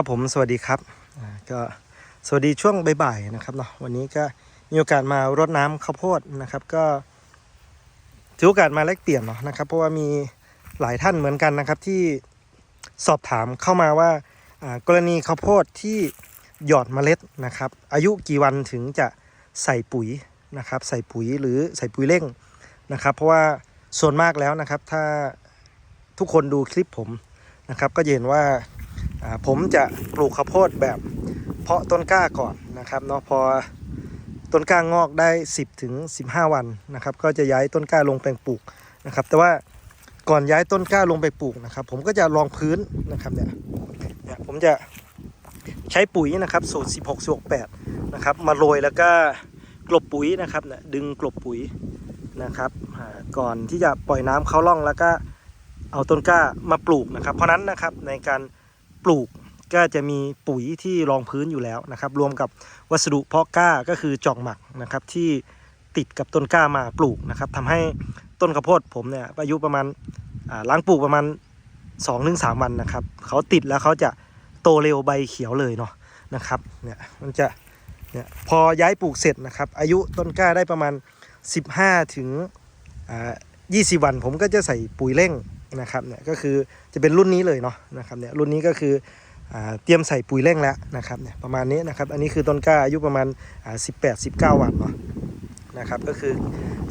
ครับผมสวัสดีครับก็สวัสดีช่วงบ่ายๆนะครับเนาะวันนี้ก็มีโอกาสมารดน้ำข้าวโพดนะครับ ก็ถือโอกาสมาแลกเปลี่ยนเนาะนะครับ เพราะว่ามีหลายท่านเหมือนกันนะครับที่สอบถามเข้ามาว่ากรณีข้าวโพดที่หยอดเมล็ดนะครับ อายุกี่วันถึงจะใส่ปุ๋ยนะครับ ใส่ปุ๋ยหรือใส่ปุ๋ยเร่งนะครับ เพราะว่าส่วนมากแล้วนะครับ ถ้าทุกคนดูคลิปผมนะครับ ก็จะเห็นว่า ผมจะปลูกข้าวโพดแบบเพาะต้นกล้าก่อนนะครับเนาะพอต้นกล้างอกได้ 10ถึง15 วันนะครับ ก็จะย้ายต้นกล้าลงแปลงปลูกนะครับ แต่ว่าก่อนย้ายต้นกล้าลงไปปลูกนะครับ ผมก็จะรองพื้นนะครับเนี่ยเนี่ยผมจะใช้ปุ๋ยนะครับสูตร 16 16 8นะครับมาโรยแล้วก็กลบปุ๋ยนะครับเนี่ยดึงกลบปุ๋ยนะครับก่อนที่จะปล่อยน้ำเข้าร่องแล้วก็เอาต้นกล้ามาปลูกนะครับ เพราะนั้นนะครับในการ ปลูกก็จะมีปุ๋ยที่รองพื้นอยู่แล้วนะครับ รวมกับวัสดุเพาะกล้าก็คือจอกหมักนะครับที่ติดกับต้นกล้ามาปลูกนะครับทำให้ต้นข้าวโพดผมเนี่ยอายุประมาณล้างปลูกประมาณ2อถึงสวันนะครับเขาติดแล้วเขาจะโตเร็วใบเขียวเลยเนาะนะครับเนี่ยมันจะเนี่ยพอย้ายปลูกเสร็จนะครับ อายุต้นกล้าได้ประมาณ 15 ถึงอ่า20 วันผมก็จะใส่ปุ๋ยเร่ง นะครับเนี่ยก็คือจะเป็นรุ่นนี้เลยเนาะนะครับเนี่ยรุ่นนี้ก็คือเตรียมใส่ปุ๋ยเร่งแล้วนะครับเนี่ยประมาณนี้นะครับอันนี้คือต้นกล้าอายุประมาณ 18 19 วันเนาะนะครับก็คือ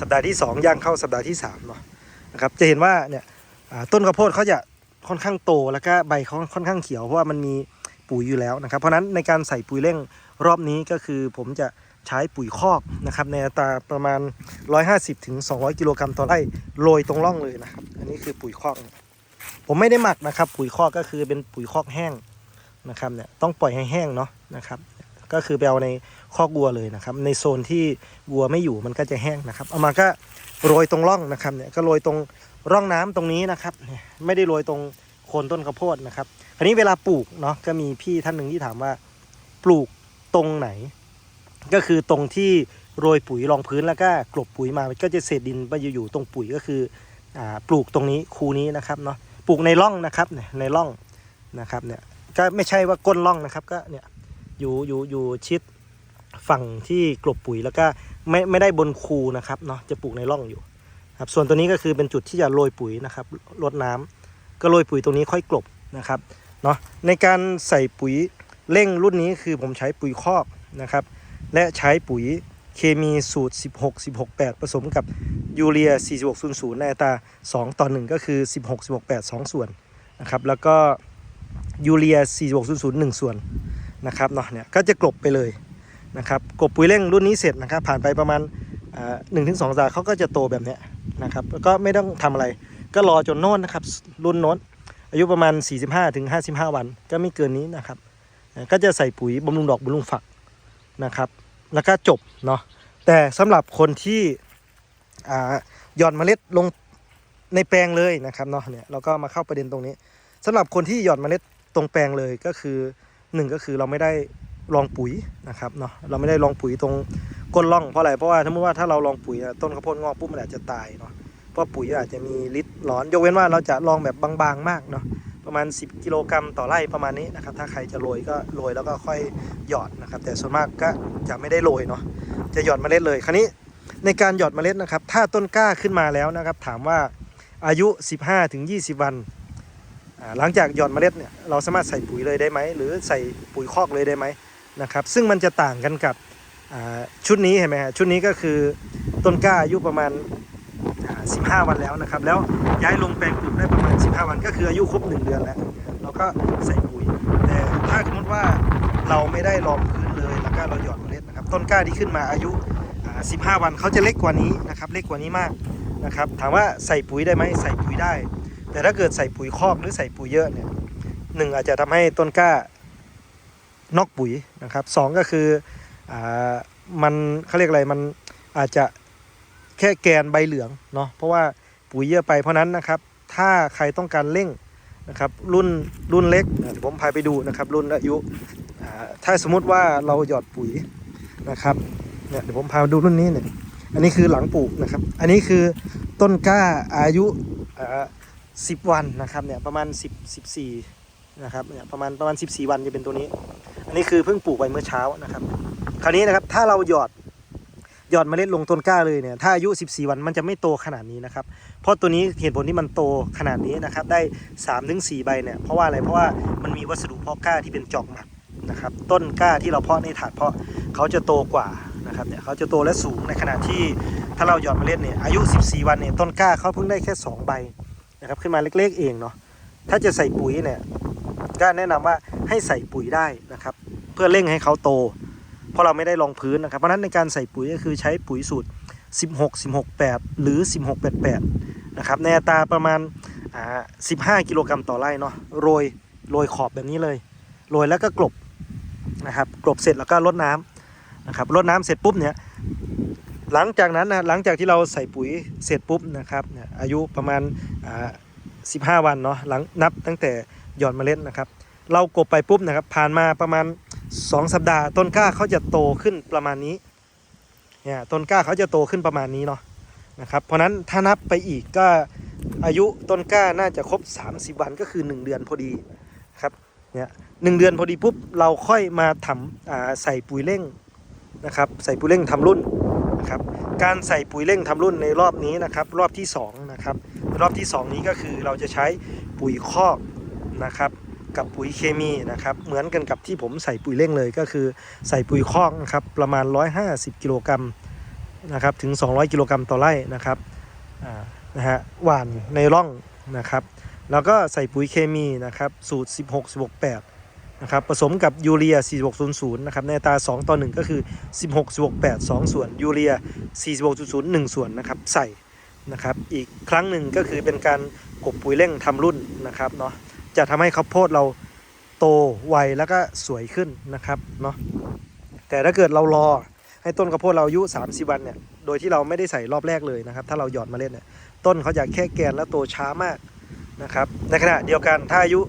สัปดาห์ที่ 2 ย่างเข้าสัปดาห์ที่3เนาะนะครับจะเห็นว่าเนี่ยต้นข้าวโพดเขาจะค่อนข้างโตแล้วก็ใบเขาค่อนข้างเขียวเพราะว่ามันมีปุ๋ยอยู่แล้วนะครับเพราะนั้นในการใส่ปุ๋ยเร่งรอบนี้ก็คือผมจะ ใช้ปุ๋ยคอกนะครับในอัตราประมาณ 150ถึง200กิโลกรัมต่อไร่โรยตรงร่องเลยนะครับ อันนี้คือปุ๋ยคอก ผมไม่ได้หมักนะครับ ปุ๋ยคอกก็คือเป็นปุ๋ยคอกแห้งนะครับเนี่ยต้องปล่อยให้แห้งเนาะนะครับ ก็คือไปเอาในคอกวัวเลยนะครับ ในโซนที่วัวไม่อยู่มันก็จะแห้งนะครับ เอามาก็โรยตรงร่องนะครับเนี่ยก็โรยตรงร่องน้ำตรงนี้นะครับ ไม่ได้โรยตรงโคนต้นข้าวโพดนะครับ คราวนี้เวลาปลูกเนาะก็มีพี่ท่านหนึ่งที่ถามว่าปลูกตรงไหน ก็คือตรงที่โรยปุ๋ยรองพื้นแล้วก็กลบปุ๋ยมาก็จะเศษดินไปอยู่ตรงปุ๋ยก็คืออปลูกตรงนี้คูนี้นะครับเนาะปลูกในร่องนะครับในร่องนะครับเนี่ยก็ไม่ใช่ว่าก้นล่องนะครับก็เนี่ยอยู่อยู่อยู่ชิดฝั่งที่กลบปุ๋ยแล้วก็ไม่ไม่ได้บนคูนะครับเนาะจะปลูกในร่องอยู่ครับส่วนตัวนี้ก็คือเป็นจุดที่จะโรยปุ๋ยนะครับรดน้ำก็โรยปุ๋ยตรงนี้ค่อยกลบนะครับเนาะในการใส่ปุ๋ยเร่งรุ่นนี้คือผมใช้ปุ๋ยคอกนะครับ และใช้ปุ๋ยเคมีสูตร 16 16 8 ผสมกับยูเรีย 4600 ในอัตรา 2 ต่อ 1 ก็คือ 16 16 8 2 ส่วนนะครับ แล้วก็ยูเรีย 4600 1 ส่วนนะครับเนาะเนี่ยก็จะกลบไปเลยนะครับกลบปุ๋ยเร่งรุ่นนี้เสร็จนะครับ ผ่านไปประมาณหนึ่งถึงสองสัปดาห์เขาก็จะโตแบบนี้นะครับแล้วก็ไม่ต้องทำอะไร ก็รอจนโน่นนะครับรุ่นโน้นอายุประมาณ 45ถึง55วัน ก็ไม่เกินนี้นะครับ ก็จะใส่ปุ๋ยบำรุงดอกบำรุงฝักนะครับ แล้วก็จบเนาะแต่สำหรับคนที่หย่อนเมล็ดลงในแปลงเลยนะครับเนาะเนี่ยเราก็มาเข้าประเด็นตรงนี้สำหรับคนที่หย่อนเมล็ดตรงแปลงเลยก็คือหนึ่งก็คือเราไม่ได้ลองปุ๋ยนะครับเนาะเราไม่ได้ลองปุ๋ยตรงก้นร่องเพราะอะไรเพราะว่าถ้าเมื่อว่าถ้าเราลองปุ๋ยต้นข้าวโพดงอกปุ๊บมันอาจจะตายเนาะเพราะปุ๋ยอาจจะมีฤทธิ์ร้อนยกเว้นว่าเราจะลองแบบบางๆมากเนาะ ประมาณ 10 กิโลกรัมต่อไร่ประมาณนี้นะครับ ถ้าใครจะโรยก็โรยแล้วก็ค่อยหยอดนะครับ แต่ส่วนมากก็จะไม่ได้โรยเนาะจะหยอดเมล็ดเลยคราวนี้ในการหยอดเมล็ดนะครับ ถ้าต้นกล้าขึ้นมาแล้วนะครับ ถามว่าอายุ 15-20 วันหลังจากหยอนเมล็ดเนี่ยเราสามารถใส่ปุ๋ยเลยได้ไหมหรือใส่ปุ๋ยคอกเลยได้ไหมนะครับซึ่งมันจะต่างกันกับชุดนี้เห็นไหมฮะชุดนี้ก็คือต้นกล้าอายุประมาณ 15 วันแล้วนะครับ แล้วย้ายลงแปลงปลูกได้ประมาณ 15 วันก็คืออายุครบ 1 เดือนแล้ว เราก็ใส่ปุ๋ย แต่ถ้าสมมติว่าเราไม่ได้รองพื้นเลยแล้วก็เราหย่อนเมล็ดนะครับ ต้นกล้าที่ขึ้นมาอายุ 15 วันเขาจะเล็กกว่านี้นะครับ เล็กกว่านี้มากนะครับ ถามว่าใส่ปุ๋ยได้ไหมใส่ปุ๋ยได้ แต่ถ้าเกิดใส่ปุ๋ยคอกหรือใส่ปุ๋ยเยอะเนี่ยหนึ่งอาจจะทำให้ต้นกล้านอกปุ๋ยนะครับสองก็คืออ่ามันเขาเรียกอะไรมันอาจจะ แค่แกนใบเหลืองเนาะเพราะว่าปุ๋ยเยอะไปเพราะนั้นนะครับ ถ้าใครต้องการเร่งนะครับรุ่นรุ่นเล็กเดี๋ยวผมพาไปดูนะครับ รุ่นอายุถ้าสมมุติว่าเราหยอดปุ๋ยนะครับเนี่ยเดี๋ยวผมพาดูรุ่นนี้เนี่ยอันนี้คือหลังปลูกนะครับ อันนี้คือต้นกล้าอายุอ่า10วันนะครับเนี่ยประมาณ10 14นะครับเนี่ยประมาณประมาณ 14 วันจะเป็นตัวนี้ อันนี้คือเพิ่งปลูกไว้เมื่อเช้านะครับ คราวนี้นะครับถ้าเราหยอด หยอดเมล็ดลงต้นกล้าเลยเนี่ยถ้าอายุ 14 วันมันจะไม่โตขนาดนี้นะครับ เพราะตัวนี้เหตุผลที่มันโตขนาดนี้นะครับได้3-4ถึง4ใบเนี่ยเพราะว่าอะไรเพราะว่ามันมีวัสดุเพาะกล้าที่เป็นจอกหมักนะครับต้นกล้าที่เราเพาะในถาดเพาะเขาจะโตกว่านะครับเนี่ยเขาจะโตและสูงในขณะที่ถ้าเราหยอดเมล็ดเนี่ยอายุ 14 วันเนี่ยต้นกล้าเขาเพิ่งได้แค่ 2 ใบนะครับขึ้นมาเล็กๆเองเนาะถ้าจะใส่ปุ๋ยเนี่ยก็แนะนำว่าให้ใส่ปุ๋ยได้นะครับ เพื่อเร่งให้เขาโต เพราะเราไม่ได้ลองพื้นนะครับ เพราะนั้นในการใส่ปุ๋ยก็คือใช้ปุ๋ยสูตร 16 16 8 หรือ 16 8 8 นะครับ ในอัตราประมาณอ่า15 กิโลกรัมต่อไร่เนาะ โรย โรยขอบแบบนี้เลย โรยแล้วก็กลบนะครับ กลบเสร็จแล้วก็รดน้ำนะครับรดน้ำเสร็จปุ๊บเนี่ยหลังจากนั้นนะหลังจากที่เราใส่ปุ๋ยเสร็จปุ๊บนะครับเนี่ยอายุประมาณ15วันเนาะหลังนับตั้งแต่หย่อนเมล็ดนะครับ เรากบไปปุ๊บนะครับผ่านมาประมาณ 2 สัปดาห์ ต้นกล้าเขาจะโตขึ้นประมาณนี้เนี่ยต้นกล้าเขาจะโตขึ้นประมาณนี้เนาะนะครับเพราะนั้นถ้านับไปอีกก็อายุต้นกล้าน่าจะครบ 30 วันก็คือ 1 เดือนพอดีครับเนี่ยหนึ่งเดือนพอดีปุ๊บเราค่อยมาทำอ่าใส่ปุ๋ยเร่งนะครับใส่ปุ๋ยเร่งทำรุ่นนะครับการใส่ปุ๋ยเร่งทำรุ่นในรอบนี้นะครับรอบที่2นะครับรอบที่ 2 นี้ก็คือเราจะใช้ปุ๋ยคอกนะครับ กับปุ๋ยเคมีนะครับ เหมือนกันกับที่ผมใส่ปุ๋ยเร่งเลยก็คือใส่ปุ๋ยคอกนะครับประมาณ 150 กิโลกรัมนะครับถึง 200 กิโลกรัมต่อไร่นะครับนะฮะหว่านในร่องนะครับ แล้วก็ใส่ปุ๋ยเคมีนะครับสูตร 16 16 8นะครับผสมกับยูเรีย 4600 นะครับในอัตา 2 ต่อ 1 ก็คือ 16 16 8 2 ส่วนยูเรีย 4600 1 ส่วนนะครับใส่นะครับอีกครั้งหนึ่งก็คือเป็นการกบปุ๋ยเร่งทำรุ่นนะครับเนาะ จะทำให้ข้าวโพดเราโตไวแล้วก็สวยขึ้นนะครับเนาะแต่ถ้าเกิดเรารอให้ต้นข้าวโพดเราอายุ30วันเนี่ยโดยที่เราไม่ได้ใส่รอบแรกเลยนะครับ ถ้าเราหยอดเมล็ดเนี่ยต้นเขาจะแค่แกนและโตช้ามากนะครับ ในขณะเดียวกันถ้าอายุ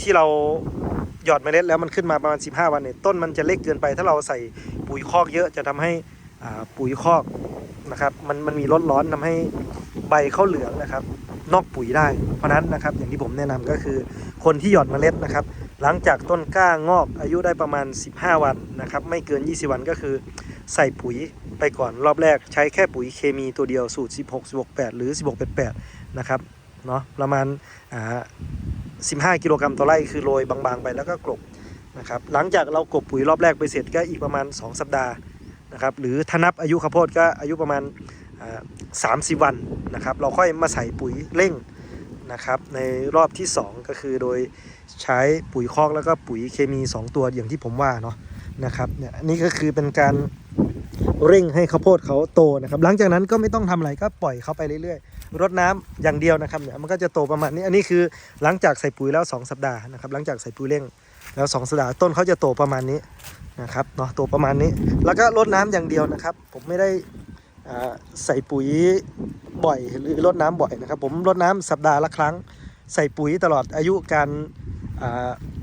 ที่เราหยอดเมล็ดแล้วมันขึ้นมาประมาณ 15 วันเนี่ยต้นมันจะเล็กเกินไป ถ้าเราใส่ปุ๋ยคอกเยอะจะทำให้ปุ๋ยคอกนะครับมันมันมีร้อนร้อนทำให้ใบเข้าเหลืองนะครับ นอกปุ๋ยได้ เพราะนั้นนะครับอย่างที่ผมแนะนำก็คือ คนที่หยอดเมล็ดนะครับ หลังจากต้นกล้างอกอายุได้ประมาณ 15 วันนะครับ ไม่เกิน 20 วันก็คือ ใส่ปุ๋ยไปก่อนรอบแรกใช้แค่ปุ๋ยเคมีตัวเดียวสูตร 16 16 8 หรือ 16 8 8 นะครับเนาะประมาณอ่า15 กิโลกรัมต่อไร่คือโรยบางๆ ไปแล้วก็กลบนะครับหลังจากเรากลบปุ๋ยรอบแรกไปเสร็จก็อีกประมาณ 2 สัปดาห์นะครับหรือถ้านับอายุข้าวโพดก็อายุประมาณ สามสิบวันนะครับ เราค่อยมาใส่ปุ๋ยเร่งนะครับ ในรอบที่ 2 ก็คือโดยใช้ปุ๋ยคอกแล้วก็ปุ๋ยเคมี 2 ตัวอย่างที่ผมว่าเนาะนะครับเนี่ยอันนี้ก็คือเป็นการเร่งให้ข้าวโพดเขาโตนะครับ หลังจากนั้นก็ไม่ต้องทำอะไรก็ปล่อยเขาไปเรื่อยๆ รดน้ำอย่างเดียวนะครับเนี่ยมันก็จะโตประมาณนี้ อันนี้คือหลังจากใส่ปุ๋ยแล้ว 2 สัปดาห์นะครับ หลังจากใส่ปุ๋ยเร่งแล้ว 2 สัปดาห์ต้นเขาจะโตประมาณนี้นะครับเนาะโตประมาณนี้ แล้วก็รดน้ำอย่างเดียวนะครับ ผมไม่ได้ ใส่ปุ๋ยบ่อยหรือรดน้ำบ่อยนะครับผมรดน้ำสัปดาห์ละครั้ง ใส่ปุ๋ยตลอดอายุการ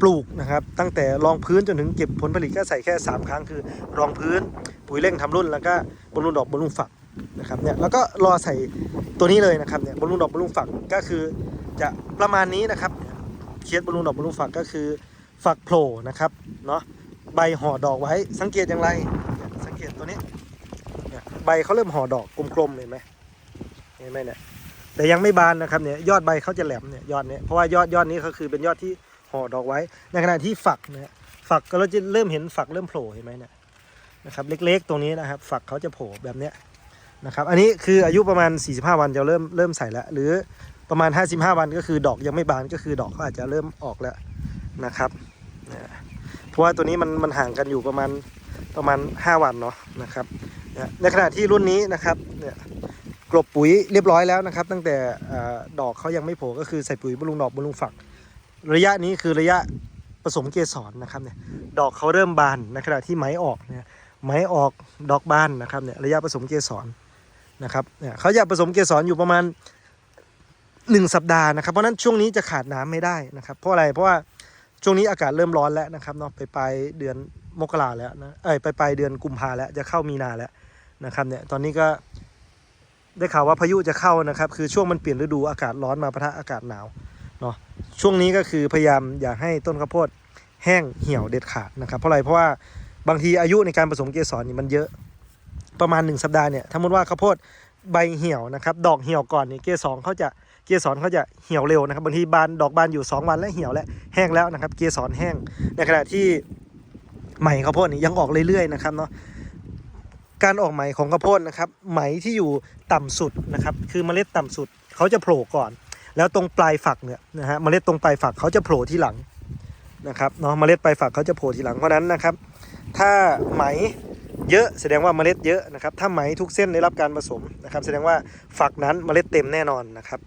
ปลูกนะครับ ตั้งแต่รองพื้นจนถึงเก็บผลผลิตก็ใส่แค่ 3 ครั้งคือ รองพื้นปุ๋ยเร่งทำรุ่นแล้วก็บำรุงดอกบำรุงฝักนะครับเนี่ยแล้วก็รอใส่ตัวนี้เลยนะครับเนี่ยบำรุงดอกบำรุงฝักก็คือจะประมาณนี้นะครับเนี่ยเคสบำรุงดอกบำรุงฝักก็คือฝักโผล่นะครับเนาะใบห่อดอกไว้สังเกตอย่างไร สังเกตตัวนี้ ใบเขาเริ่มห่อดอกกลมๆเห็นไหมเห็นไหมเนี่ยแต่ยังไม่บานนะครับเนี่ยยอดใบเขาจะแหลมเนี่ยยอดเนี้ยเพราะว่ายอดยอดนี้ก็คือเป็นยอดที่ห่อดอกไว้ ในขณะที่ฝักเนี่ยฝักก็เราจะเริ่มเห็นฝักเริ่มโผล่เห็นไหมเนี่ยนะครับเล็กๆ ตรงนี้นะครับ ฝักเขาจะโผล่แบบเนี้ยนะครับอันนี้คืออายุประมาณ 45 วันจะเริ่มเริ่มใส่แล้วหรือประมาณ 55 วันก็คือดอกยังไม่บานก็คือดอกเขาอาจจะเริ่มออกแล้วนะครับเนี่ยเพราะว่าตัวนี้มันมันห่างกันอยู่ประมาณประมาณ 5 วันเนาะนะครับ ในขณะที่รุ่นนี้นะครับเนี่ยกลบปุ๋ยเรียบร้อยแล้วนะครับ ตั้งแต่ดอกเขายังไม่โผล่ก็คือใส่ปุ๋ยบำรุงดอกบำรุงฝัก ระยะนี้คือระยะผสมเกสรนะครับเนี่ยดอกเขาเริ่มบานในขณะที่ไม้ออกเนี่ยไม้ออกดอกบานนะครับเนี่ยระยะผสมเกสรนะครับเนี่ยเขาจะผสมเกสรอยู่ประมาณ 1 สัปดาห์นะครับ เพราะนั้นช่วงนี้จะขาดน้ำไม่ได้นะครับ เพราะอะไรเพราะว่าช่วงนี้อากาศเริ่มร้อนแล้วนะครับเนาะไปปลายเดือนมกราแล้วนะเอ้ยไปปลายเดือนกุมภาแล้วจะเข้ามีนาแล้ว นะครับเนี่ยตอนนี้ก็ได้ข่าวว่าพายุจะเข้านะครับ คือช่วงมันเปลี่ยนฤดูอากาศร้อนมาปะทะอากาศหนาวเนาะช่วงนี้ก็คือพยายามอย่าให้ต้นข้าวโพดแห้งเหี่ยวเด็ดขาดนะครับ เพราะอะไรเพราะว่าบางทีอายุในการผสมเกสรนี่มันเยอะประมาณ 1 สัปดาห์เนี่ยถ้ามุติว่าข้าวโพดใบเหี่ยวนะครับดอกเหี่ยวก่อนเนี่ยเกสรเขาจะเกสรเขาจะเหี่ยวเร็วนะครับบางทีบานดอกบานอยู่ 2 วันแล้วเหี่ยวแล้วแห้งแล้วนะครับ เกสรแห้งในขณะที่ไหม่ข้าวโพดนี่ยังออกเรื่อยๆนะครับเนาะ การออกไหมของข้าวโพดนะครับ ไหมที่อยู่ต่ำสุดนะครับ คือเมล็ดต่ำสุดเขาจะโผล่ก่อน แล้วตรงปลายฝักเนี่ยนะฮะเมล็ดตรงปลายฝักเขาจะโผล่ที่หลังนะครับเนาะเมล็ดปลายฝักเขาจะโผล่ทีหลังเพราะนั้นนะครับ ถ้าไหมเยอะแสดงว่าเมล็ดเยอะนะครับ ถ้าไหมทุกเส้นได้รับการผสมนะครับ แสดงว่าฝักนั้นเมล็ดเต็มแน่นอนนะครับ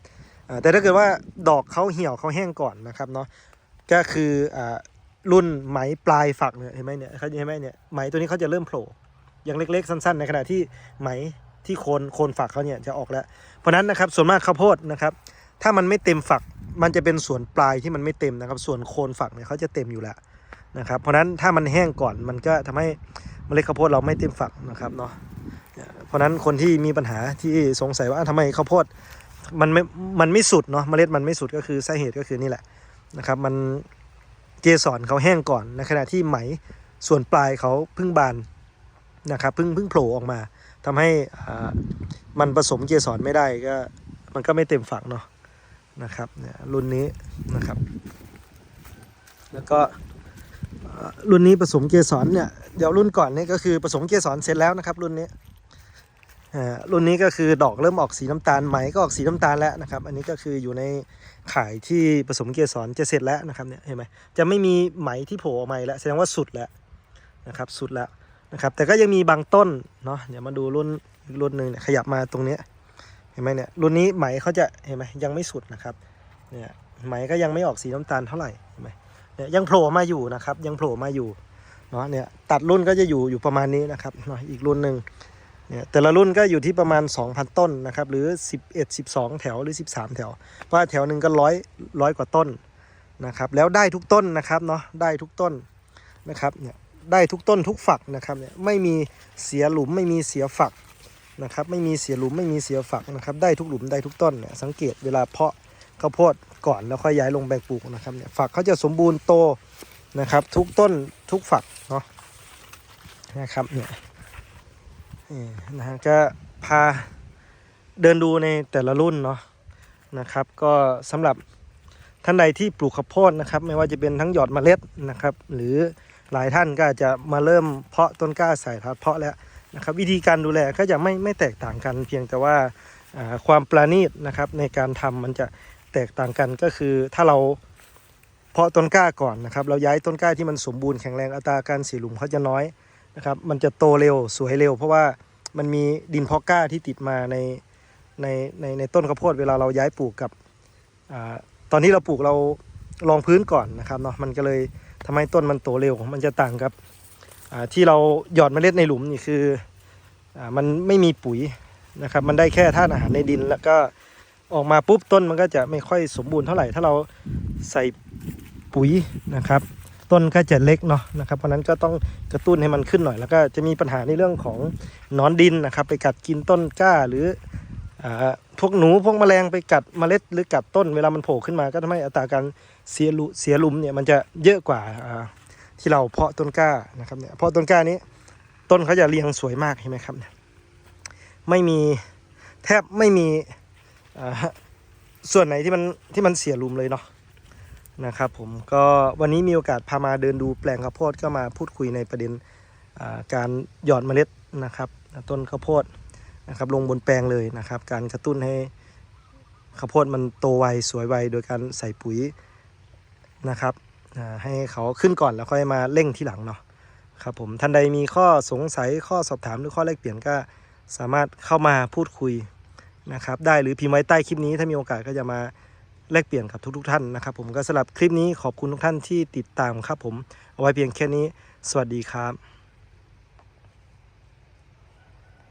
แต่ถ้าเกิดว่าดอกเขาเหี่ยวเขาแห้งก่อนนะครับเนาะก็คืออ่ารุ่นไหมปลายฝักเนี่ยเห็นไหมเนี่ยเขาเห็นไหมเนี่ยไหมตัวนี้เขาจะเริ่มโผล่ ย่างเล็กๆ สั้น ๆ ในขณะที่ไหมที่โคนโคนฝักเขาเนี่ยจะออกแล้ว เพราะนั้นนะครับส่วนมากข้าวโพดนะครับ ถ้ามันไม่เต็มฝักมันจะเป็นส่วนปลายที่มันไม่เต็มนะครับ ส่วนโคนฝักเนี่ยเขาจะเต็มอยู่แล้วนะครับเพราะนั้นถ้ามันแห้งก่อนมันก็ทำให้เมล็ดข้าวโพดเราไม่เต็มฝักนะครับเนาะเพราะนั้นคนที่มีปัญหาที่สงสัยว่าอ้าวทำไมข้าวโพดมันไม่มันไม่สุดเนาะเมล็ดมันไม่สุดก็คือสาเหตุก็คือนี่แหละนะครับ มันเกสรเขาแห้งก่อนในขณะที่ไหมส่วนปลายเขาเพิ่งบาน นะครับเพิ่งเพิ่งโผล่ออกมาทำให้มันผสมเกสรไม่ได้ก็มันก็ไม่เต็มฝักเนาะนะครับเนี่ยรุ่นนี้นะครับ แล้วก็รุ่นนี้ผสมเกสรเนี่ยเดี๋ยวรุ่นก่อนนี่ก็คือผสมเกสรเสร็จแล้วนะครับ รุ่นนี้รุ่นนี้ก็คือดอกเริ่มออกสีน้ำตาลไหมก็ออกสีน้ำตาลแล้วนะครับ อันนี้ก็คืออยู่ในข่ายที่ผสมเกสรจะเสร็จแล้วนะครับเนี่ยเห็นไหมจะไม่มีไหมที่โผล่ออกมาอีกแล้วแสดงว่าสุดแล้วนะครับ สุดแล้ว นะครับ แต่ก็ยังมีบางต้นเนาะเดี๋ยวมาดูรุ่นรุ่นหนึ่งเนี่ยขยับมาตรงเนี้ยเห็นไหมเนี่ยรุ่นนี้ไหมเขาจะเห็นไหมยังไม่สุดนะครับเนี่ยไหมก็ยังไม่ออกสีน้ำตาลเท่าไหร่เห็นไหมเนี่ยยังโผล่มาอยู่นะครับ ยังโผล่มาอยู่เนาะเนี่ยตัดรุ่นก็จะอยู่อยู่ประมาณนี้นะครับเนาะอีกรุ่นหนึ่งเนี่ยแต่ละรุ่นก็อยู่ที่ประมาณ 2,000 ต้นนะครับหรือ 11 12 แถวหรือ 13 แถวเพราะแถวหนึ่งก็ร้อยร้อยกว่าต้นนะครับแล้วได้ทุกต้นนะครับเนาะได้ทุกต้นนะครับเนี่ย ได้ทุกต้นทุกฝักนะครับเนี่ยไม่มีเสียหลุมไม่มีเสียฝักนะครับไม่มีเสียหลุมไม่มีเสียฝักนะครับได้ทุกหลุมได้ทุกต้นเนี่ยสังเกตเวลาเพาะข้าวโพดก่อนแล้วค่อยย้ายลงแปลงปลูกนะครับเนี่ยฝักเขาจะสมบูรณ์โตนะครับทุกต้นทุกฝักเนาะนะครับเนี่ยนี่นะฮะก็พาเดินดูในแต่ละรุ่นเนาะนะครับ ก็สำหรับท่านใดที่ปลูกข้าวโพดนะครับ ไม่ว่าจะเป็นทั้งหยอดเมล็ดนะครับ หรือ หลายท่านก็อาจจะมาเริ่มเพาะต้นกล้าใส่ทัดเพาะแล้วนะครับวิธีการดูแลก็จะไม่ไม่แตกต่างกัน เพียงแต่ว่าความประณีตนะครับในการทำมันจะแตกต่างกันก็คือถ้าเราเพาะต้นกล้าก่อนนะครับ เราย้ายต้นกล้าที่มันสมบูรณ์แข็งแรงอัตราการเสียหลุมเขาจะน้อยนะครับ มันจะโตเร็วสวยเร็ว เพราะว่ามันมีดินเพาะกล้าที่ติดมาในในในในต้นข้าวโพดเวลาเราย้ายปลูกกับอตอนที่เราปลูกเรารองพื้นก่อนนะครับเนาะมันก็เลย ทำให้ต้นมันโตเร็ว มันจะต่างกับที่เราหยอดเมล็ดในหลุมนี่คืออมันไม่มีปุ๋ยนะครับ มันได้แค่ธาตุอาหารในดิน แล้วก็ออกมาปุ๊บต้นมันก็จะไม่ค่อยสมบูรณ์เท่าไหร่ ถ้าเราใส่ปุ๋ยนะครับ ต้นก็จะเล็กเนาะนะครับ เพราะนั้นก็ต้องกระตุ้นให้มันขึ้นหน่อย แล้วก็จะมีปัญหาในเรื่องของนอนดินนะครับ ไปกัดกินต้นกล้าหรือ พวกหนูพวกแมลงไปกัดเมล็ดหรือกัดต้นเวลามันโผล่ขึ้นมา ก็ทำให้อัตราการเสียลุเสียลุมเนี่ยมันจะเยอะกว่าที่เราเพาะต้นกล้านะครับเนี่ยเพาะต้นกล้านี้ต้นเขาจะเรียงสวยมากเห็นไหมครับเนี่ยไม่มีแทบไม่มีส่วนไหนที่มันที่มันเสียลุมเลยเนาะนะครับผมก็วันนี้มีโอกาสพามาเดินดูแปลงข้าวโพดก็มาพูดคุยในประเด็นการหยอดเมล็ดนะครับ ต้นข้าวโพด นะครับลงบนแปลงเลยนะครับ การกระตุ้นให้ข้าวโพดมันโตไวสวยไวโดยการใส่ปุ๋ยนะครับให้เขาขึ้นก่อนแล้วค่อยมาเร่งที่หลังเนาะครับผมท่านใดมีข้อสงสัยข้อสอบถามหรือข้อแลกเปลี่ยนก็สามารถเข้ามาพูดคุยนะครับ ได้หรือพิมพ์ไว้ใต้คลิปนี้ถ้ามีโอกาสก็จะมาแลกเปลี่ยนกับทุกๆท่านนะครับ ผมก็สำหรับคลิปนี้ขอบคุณทุกท่านที่ติดตามครับผมเอาไว้เพียงแค่นี้ สวัสดีครับ